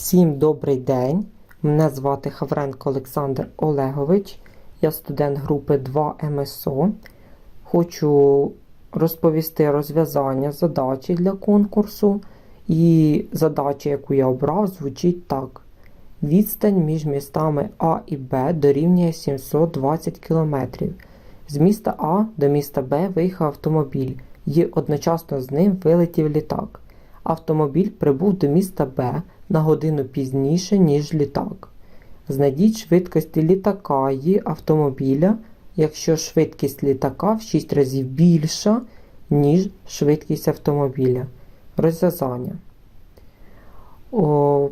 Всім добрий день. Мене звати Хавренко Олександр Олегович. Я студент групи 2 МСО. Хочу розповісти розв'язання задачі для конкурсу. І задача, яку я обрав, звучить так. Відстань між містами А і Б дорівнює 720 км. З міста А до міста Б виїхав автомобіль, і одночасно з ним вилетів літак. Автомобіль прибув до міста Б на годину пізніше, ніж літак. Знайдіть швидкості літака і автомобіля, якщо швидкість літака в 6 разів більша, ніж швидкість автомобіля. Розв'язання.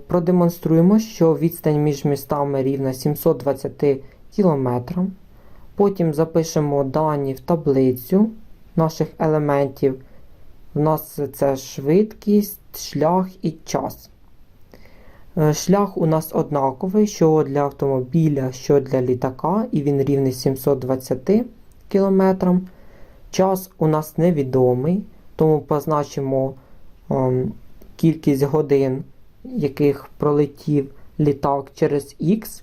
Продемонструємо, що відстань між містами рівна 720 км. Потім запишемо дані в таблицю наших елементів. У нас це швидкість, шлях і час. Е, Шлях у нас однаковий, що для автомобіля, що для літака, і він рівний 720 км. Час у нас невідомий, тому позначимо ем, кількість годин, яких пролетів літак через Х,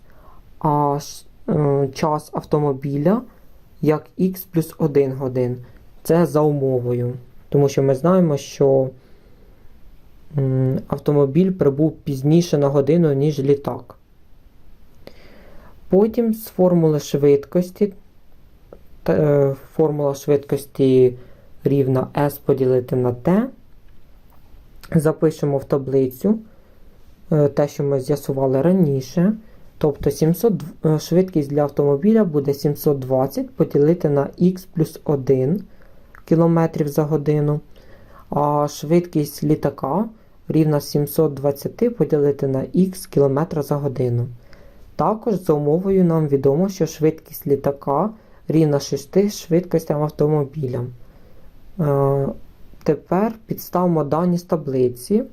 а ш- е, час автомобіля як Х плюс 1 годин. Це за умовою. Тому що ми знаємо, що автомобіль прибув пізніше на годину, ніж літак. Потім з формули швидкості. е, Формула швидкості рівна S поділити на T. Запишемо в таблицю е, те, що ми з'ясували раніше. Тобто 700, е, швидкість для автомобіля буде 720 поділити на х плюс 1 км за годину. А швидкість літака рівна 720 поділити на х км за годину. Також за умовою нам відомо, що швидкість літака рівна 6 швидкостям автомобіля. Е, тепер підставимо дані з таблиці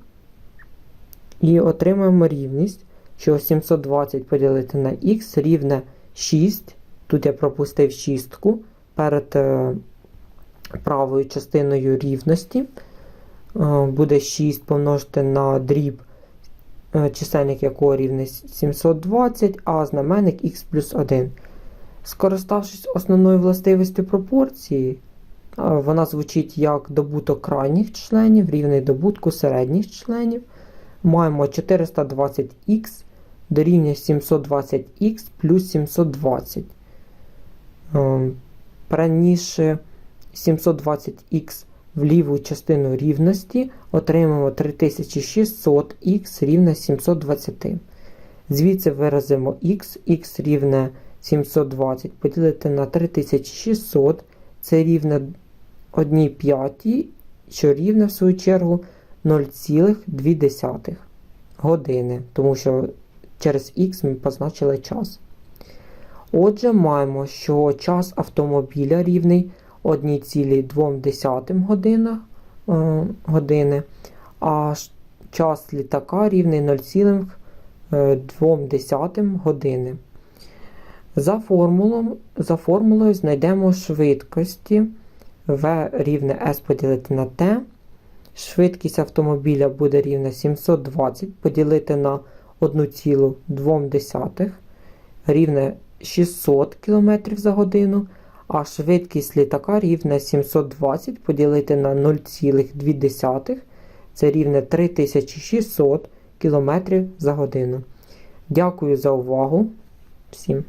і отримаємо рівність, що 720 поділити на х рівне 6. Тут я пропустив шістку перед е, правою частиною рівності. Е, буде 6 помножити на дріб, е, чисельник якого рівний 720, а знаменник х плюс 1. Скориставшись основною властивістю пропорції, е, вона звучить як добуток крайніх членів рівний добутку середніх членів. Маємо 420х дорівнює 720х плюс 720. Ем, Переніше 720х в ліву частину рівності, отримаємо 3600х рівне 720. Звідси виразимо х, х рівне 720 поділити на 3600, це рівне 1 п'ятій, що рівне в свою чергу 0,2 години, тому що через х ми позначили час. Отже, маємо, що час автомобіля рівний 1,2 година, е, години, а час літака рівний 0,2 години. За, формулом, за формулою знайдемо швидкості v рівне s поділити на t. Швидкість автомобіля буде рівна 720 поділити на 1,2 рівне 600 км за годину, а швидкість літака рівна 720 поділити на 0,2 це рівне 3600 км за годину. Дякую за увагу всім.